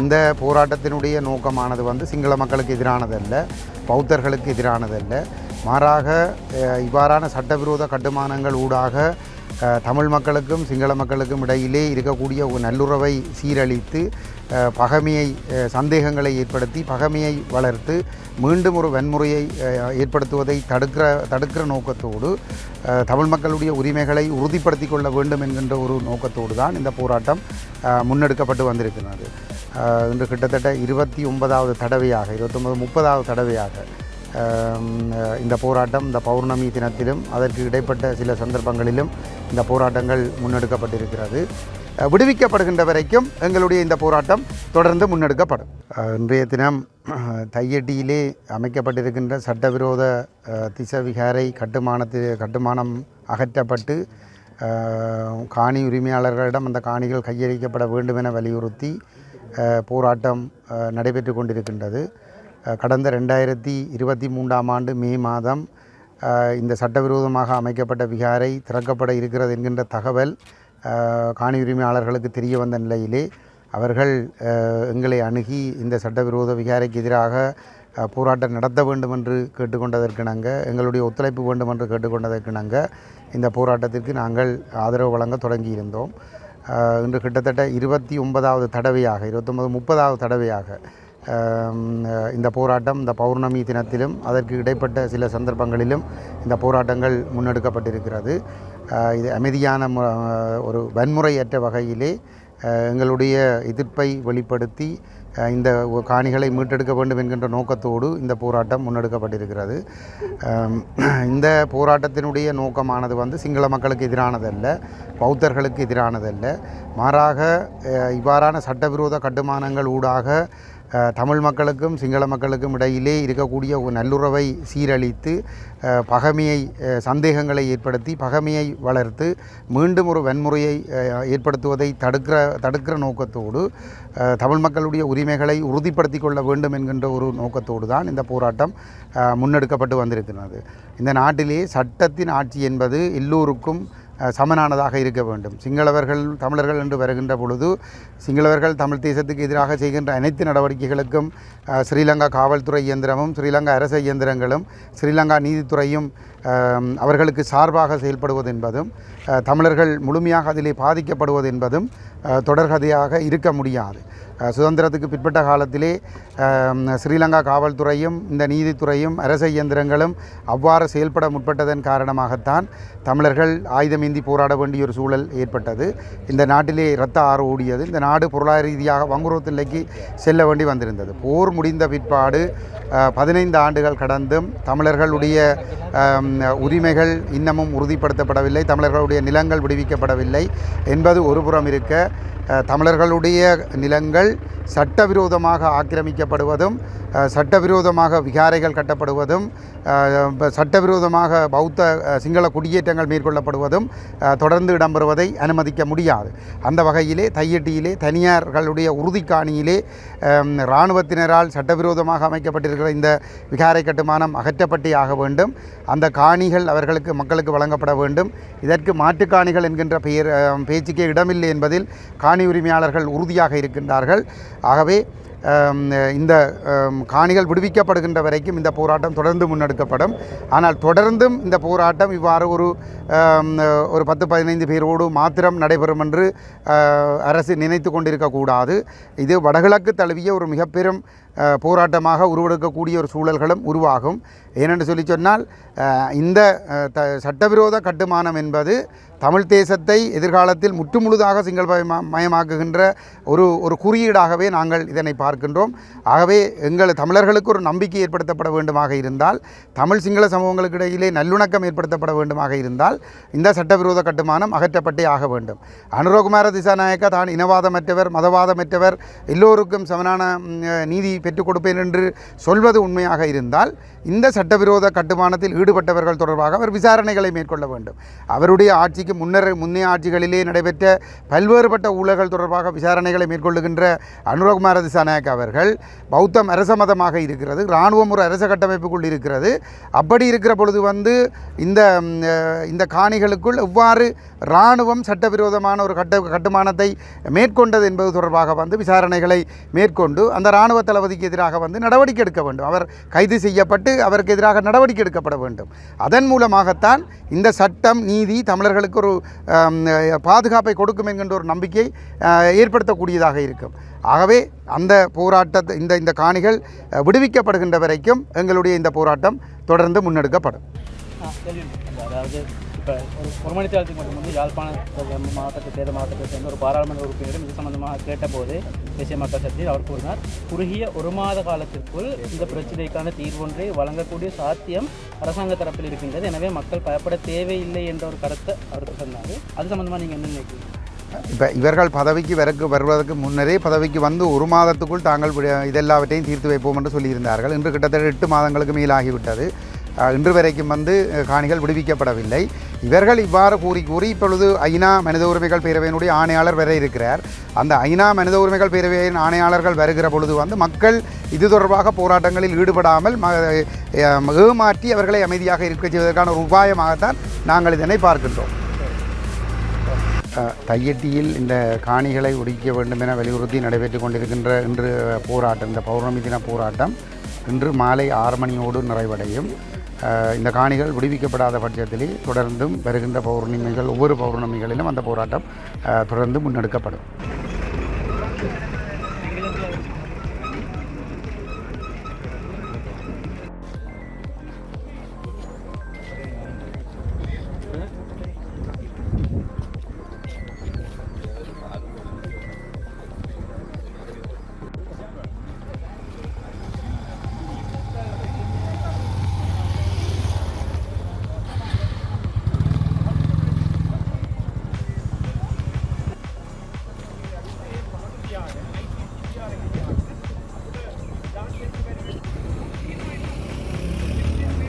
இந்த போராட்டத்தினுடைய நோக்கமானது வந்து சிங்கள மக்களுக்கு எதிரானதல்ல பௌத்தர்களுக்கு எதிரானதல்ல. மாறாக இவ்வாறான சட்டவிரோத கட்டுமானங்கள் ஊடாக தமிழ் மக்களுக்கும் சிங்கள மக்களுக்கும் இடையிலே இருக்கக்கூடிய ஒரு நல்லுறவை சீரழித்து பகமையை பகைமையை சந்தேகங்களை ஏற்படுத்தி பகைமையை வளர்த்து மீண்டும் ஒரு வன்முறையை ஏற்படுத்துவதை தடுக்கிற தடுக்கிற நோக்கத்தோடு தமிழ் மக்களுடைய உரிமைகளை உறுதிப்படுத்திக் கொள்ள வேண்டும் என்கின்ற ஒரு நோக்கத்தோடு தான் இந்த போராட்டம் முன்னெடுக்கப்பட்டு வந்திருக்கிறது. இன்று கிட்டத்தட்ட இருபத்தி ஒன்பதாவது தடவையாக இருபத்தொம்பது முப்பதாவது தடவையாக இந்த போராட்டம் இந்த பௌர்ணமி தினத்திலும் அதற்கு இடைப்பட்ட சில சந்தர்ப்பங்களிலும் இந்த போராட்டங்கள் முன்னெடுக்கப்பட்டிருக்கிறது. விடுவிக்கப்படுகின்ற வரைக்கும் எங்களுடைய இந்த போராட்டம் தொடர்ந்து முன்னெடுக்கப்படும். இன்றைய தினம் தையடியிலே தையட்டியிலே அமைக்கப்பட்டிருக்கின்ற சட்டவிரோத திசவிகாரை கட்டுமானத்து கட்டுமானம் அகற்றப்பட்டு காணி உரிமையாளர்களிடம் அந்த காணிகள் கையளிக்கப்பட வேண்டும் என வலியுறுத்தி போராட்டம் நடைபெற்று கொண்டிருக்கின்றது. கடந்த ரெண்டாயிரத்தி இருபத்தி மூன்றாம் ஆண்டு மே மாதம் இந்த சட்டவிரோதமாக அமைக்கப்பட்ட விகாரை திறக்கப்பட இருக்கிறது என்கின்ற தகவல் காணி உரிமையாளர்களுக்கு தெரிய வந்த நிலையிலே அவர்கள் எங்களை அணுகி இந்த சட்டவிரோத விகாரைக்கு எதிராக போராட்டம் நடத்த வேண்டும் என்று கேட்டுக்கொண்டதற்கிணங்க எங்களுடைய ஒத்துழைப்பு வேண்டும் என்று கேட்டுக்கொண்டதற்கிணங்க இந்த போராட்டத்திற்கு நாங்கள் ஆதரவு வழங்க தொடங்கியிருந்தோம். இன்று கிட்டத்தட்ட இருபத்தி ஒன்பதாவது தடவையாக இருபத்தொன்பது முப்பதாவது தடவையாக இந்த போராட்டம் இந்த பௌர்ணமி தினத்திலும் அதற்கு இடைப்பட்ட சில சந்தர்ப்பங்களிலும் இந்த போராட்டங்கள் முன்னெடுக்கப்பட்டிருக்கிறது. இது அமைதியான ஒரு வன்முறையற்ற வகையிலே எங்களுடைய எதிர்ப்பை வெளிப்படுத்தி இந்த காணிகளை மீட்டெடுக்க வேண்டும் என்கின்ற நோக்கத்தோடு இந்த போராட்டம் முன்னெடுக்கப்பட்டிருக்கிறது. இந்த போராட்டத்தினுடைய நோக்கமானது வந்து சிங்கள மக்களுக்கு எதிரானதல்ல பௌத்தர்களுக்கு எதிரானதல்ல. மாறாக இவ்வாறான சட்டவிரோத கட்டுமானங்கள் ஊடாக தமிழ் மக்களுக்கும் சிங்கள மக்களுக்கும் இடையிலே இருக்கக்கூடிய ஒரு நல்லுறவை சீரழித்து பகமையை பகைமையை சந்தேகங்களை ஏற்படுத்தி பகைமையை வளர்த்து மீண்டும் ஒரு வன்முறையை ஏற்படுத்துவதை தடுக்கிற தடுக்கிற நோக்கத்தோடு தமிழ் மக்களுடைய உரிமைகளை உறுதிப்படுத்தி கொள்ள வேண்டும் என்கின்ற ஒரு நோக்கத்தோடு தான் இந்த போராட்டம் முன்னெடுக்கப்பட்டு வந்திருக்கிறது. இந்த நாட்டிலே சட்டத்தின் ஆட்சி என்பது எல்லோருக்கும் சமனானதாக இருக்க வேண்டும். சிங்களவர்கள் தமிழர்கள் என்று வருகின்ற பொழுது சிங்களவர்கள் தமிழ் தேசத்துக்கு எதிராக செய்கின்ற அனைத்து நடவடிக்கைகளுக்கும் ஸ்ரீலங்கா காவல்துறை இயந்திரமும் ஸ்ரீலங்கா அரச இயந்திரங்களும் ஸ்ரீலங்கா நீதித்துறையும் அவர்களுக்கு சார்பாக செயல்படுவது என்பதும் தமிழர்கள் முழுமையாக அதிலே பாதிக்கப்படுவது என்பதும் தொடர்கதையாக இருக்க முடியாது. சுதந்திரத்துக்கு பிற்பட்ட காலத்திலே ஸ்ரீலங்கா காவல்துறையும் இந்த நீதித்துறையும் அரச இயந்திரங்களும் அவ்வாறு செயல்பட முற்பட்டதன் காரணமாகத்தான் தமிழர்கள் ஆயுதமேந்தி போராட வேண்டிய ஒரு சூழல் ஏற்பட்டது. இந்த நாட்டிலே இரத்த ஆறு ஓடியது இந்த நாடு பொருளாதார ரீதியாக வங்குரோத்து நிலைக்கு செல்ல வேண்டி வந்திருந்தது. போர் முடிந்த பிற்பாடு பதினைந்து ஆண்டுகள் கடந்தும் தமிழர்களுடைய உரிமைகள் இன்னமும் உறுதிப்படுத்தப்படவில்லை தமிழர்களுடைய நிலங்கள் விடுவிக்கப்படவில்லை என்பது ஒருபுறம் இருக்க தமிழர்களுடைய நிலங்கள் சட்டவிரோதமாக ஆக்கிரமிக்கப்படுவதும் சட்டவிரோதமாக விகாரைகள் கட்டப்படுவதும் சட்டவிரோதமாக பௌத்த சிங்கள குடியேற்றங்கள் மேற்கொள்ளப்படுவதும் தொடர்ந்து இடம்பெறுவதை அனுமதிக்க முடியாது. அந்த வகையிலே தையட்டியிலே தனியார்களுடைய உறுதிக்காணியிலே இராணுவத்தினரால் சட்டவிரோதமாக அமைக்கப்பட்டிருக்கிற இந்த விகாரை கட்டுமானம் அகற்றப்பட்டே ஆக வேண்டும். அந்த காணிகள் அவர்களுக்கு மக்களுக்கு வழங்கப்பட வேண்டும். இதற்கு மாட்டுக்காணிகள் என்கின்ற பெயர் பேச்சுக்கே இடமில்லை என்பதில் கா காணி உரிமையாளர்கள் உறுதியாக இருக்கின்றார்கள். ஆகவே இந்த காணிகள் விடுவிக்கப்படுகின்ற வரைக்கும் இந்த போராட்டம் தொடர்ந்து முன்னெடுக்கப்படும். ஆனால் தொடர்ந்தும் இந்த போராட்டம் இவ்வாறு ஒரு ஒரு பத்து பதினைந்து பேரோடு மாத்திரம் நடைபெறும் என்று அரசு நினைத்து கொண்டிருக்கக்கூடாது. இது வடகிழக்கு தழுவிய ஒரு மிக பெரும் போராட்டமாக உருவெடுக்கக்கூடிய ஒரு சூழல்களும் உருவாகும். ஏனென்று சொல்லி சொன்னால் இந்த த சட்டவிரோத கட்டுமானம் என்பது தமிழ் தேசத்தை எதிர்காலத்தில் முற்றுமுழுதாக சிங்கள மயமாக்குகின்ற ஒரு ஒரு குறியீடாகவே நாங்கள் இதனை பார்க்கின்றோம். ஆகவே எங்கள் தமிழர்களுக்கு ஒரு நம்பிக்கை ஏற்படுத்தப்பட வேண்டுமாக இருந்தால் தமிழ் சிங்கள சமூகங்களுக்கு இடையிலே நல்லுணக்கம் ஏற்படுத்தப்பட வேண்டுமாக இருந்தால் இந்த சட்டவிரோத கட்டுமானம் அகற்றப்பட்டே ஆக வேண்டும். அனுரகுமார திசாநாயக்கா தான் இனவாதமற்றவர் மதவாதமற்றவர் எல்லோருக்கும் சமனான நீதி பெற்றுக் கொடுப்பேன் என்று சொல்வது உண்மையாக இருந்தால் இந்த சட்டவிரோத கட்டுமானத்தில் ஈடுபட்டவர்கள் தொடர்பாக அவர் விசாரணைகளை மேற்கொள்ள வேண்டும். அவருடைய ஆட்சிக்கு முன்னர் முன்னைய ஆட்சிகளிலே நடைபெற்ற பல்வேறுபட்ட ஊழல்கள் தொடர்பாக விசாரணைகளை மேற்கொள்ளுகின்ற அனுரகுமார திசாநாயக் அவர்கள் பௌத்தம் அரச மதமாக இருக்கிறது இராணுவம் ஒரு அரச கட்டமைப்புக்குள் இருக்கிறது. அப்படி இருக்கிற பொழுது வந்து இந்த இந்த காணிகளுக்குள் எவ்வாறு இராணுவம் சட்டவிரோதமான ஒரு கட்ட கட்டுமானத்தை மேற்கொண்டது என்பது தொடர்பாக வந்து விசாரணைகளை மேற்கொண்டு அந்த இராணுவ தளபதிக்கு எதிராக வந்து நடவடிக்கை எடுக்க வேண்டும். அவர் கைது செய்யப்பட்டு அவருக்கு எதிராக நடவடிக்கை எடுக்கப்பட வேண்டும். அதன் மூலமாகத்தான் இந்த சட்டம் நீதி தமிழர்களுக்கு ஒரு பாதுகாப்பை கொடுக்கும் என்கின்ற ஒரு நம்பிக்கை ஏற்படுத்தக்கூடியதாக இருக்கும். ஆகவே அந்த போராட்டத்தை இந்த இந்த காணிகள் விடுவிக்கப்படுகின்ற வரைக்கும் எங்களுடைய இந்த போராட்டம் தொடர்ந்து முன்னெடுக்கப்படும். அதாவது இப்போ ஒரு ஒரு மணி மட்டும் வந்து யாழ்ப்பாண மாவட்டத்தை சேர்ந்த மாவட்டத்தை சேர்ந்த ஒரு பாராளுமன்ற உறுப்பினரும் இது சம்பந்தமாக கேட்டபோது தேசிய மக்கள் சக்தி அவர் கூறினார் குறுகிய ஒரு மாத காலத்திற்குள் இந்த பிரச்சனைக்கான தீர்வொன்றை வழங்கக்கூடிய சாத்தியம் அரசாங்க தரப்பில் இருக்கின்றது. எனவே மக்கள் பயப்பட தேவையில்லை என்ற ஒரு கருத்தை அவர் சொன்னார். அது சம்பந்தமாக நீங்கள் என்ன நினைக்கிறீங்க? இப்போ இவர்கள் பதவிக்கு வரக்கு வருவதற்கு முன்னரே பதவிக்கு வந்து ஒரு மாதத்துக்குள் தாங்கள் இதெல்லாவற்றையும் தீர்த்து வைப்போம் என்று சொல்லியிருந்தார்கள். இன்று கிட்டத்தட்ட எட்டு மாதங்களுக்கு மேலாகிவிட்டது. இன்று வரைக்கும் வந்து காணிகள் விடுவிக்கப்படவில்லை. இவர்கள் இவ்வாறு கூறி கூறி இப்பொழுது ஐநா மனித உரிமைகள் பேரவையினுடைய ஆணையாளர் வர இருக்கிறார். அந்த ஐநா மனித உரிமைகள் பேரவையின் ஆணையாளர்கள் வருகிற பொழுது வந்து மக்கள் இது தொடர்பாக போராட்டங்களில் ஈடுபடாமல் ஏமாற்றி அவர்களை அமைதியாக இருக்க செய்வதற்கான ஒரு உபாயமாகத்தான் நாங்கள் இதனை பார்க்கின்றோம். தையட்டியில் இந்த காணிகளை ஒடுக்க வேண்டும் என வலியுறுத்தி நடைபெற்று கொண்டிருக்கின்ற இன்று போராட்டம் இந்த பௌர்ணமி தின போராட்டம் இன்று மாலை ஆறு மணியோடு நிறைவடையும். இந்த காணிகள் விடுவிக்கப்படாத பட்சத்திலே தொடர்ந்தும் வருகின்ற பௌர்ணமிகள் ஒவ்வொரு பௌர்ணமிகளிலும் அந்த போராட்டம் தொடர்ந்து முன்னெடுக்கப்படும்.